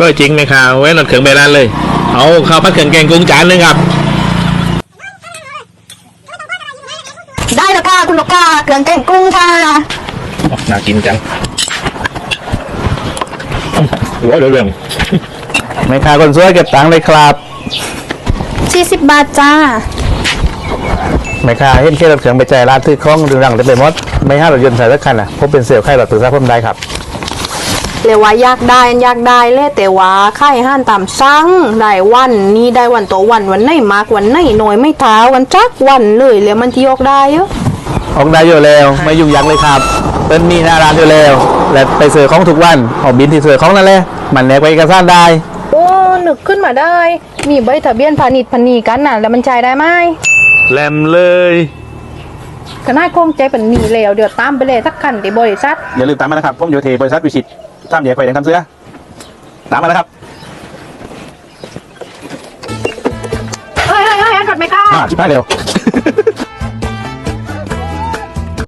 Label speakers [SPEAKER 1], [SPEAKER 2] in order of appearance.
[SPEAKER 1] ร้อยจริงไหมครับไว้หนอดเขืองไปร้านเลย เอาข้าวผัดเขืองแกงกุ้งจานหนึงครับ
[SPEAKER 2] ได้แล้วค่ะคุณลูกค้าเครื่องแกงกุ้งค่ะ
[SPEAKER 1] น่ากินจังร้อยเรื่อง
[SPEAKER 3] แม่ค้าคนสวยเก็บตังค์เลยครับ
[SPEAKER 2] 40บาทจ้า
[SPEAKER 3] แม่ค้าเห็นแค่รถเข็นไปจ่ายร้านซื้อของดูรังเต็มไปหมดไม่ห้ารถยนต์ใส่สักคันอะผมเป็นเซลล์ใครรถตื่นซะผมได้ครับ
[SPEAKER 2] เรียกว่าอยากได้อยากได้เลยแต่ว่าค่ายห้านตามสั่งได้วันนี้ได้วันต่อวันวันไหนมากวันไหนน้อยไม่เท้าวันจักวันเลยแล้วมันที่ยกได้เยอะ
[SPEAKER 3] ออกได้อยู่แล้วไม่ยุ่งยากเลยครับเป็นมีหน้าร้านอยู่แล้วและไปเสือของทุกวันออกบินที่เสือของนั่นแหละมันแนกไปเอกสารได้
[SPEAKER 2] โอ้นึกขึ้นมาได้ มีใบทะเบียนพาณิชย์พันนีกันน่ะแล้วมันจ่ายได้ไหม
[SPEAKER 3] แลมเลย
[SPEAKER 2] ก็น่าคงใจเป็นหนีแล้วเดี๋ยวตามไปเลยสักคันที่บริษัท
[SPEAKER 4] อย่าลืมตามมานะครับผมอยู่ที่บริษัทวิชิต ตามแยกไฟแดงคำเสื้อตามมานะครับ
[SPEAKER 2] เฮ้ยเฮ้ยเฮ้ยกดไม่เข้า
[SPEAKER 4] อ่าชิบหายเร็ว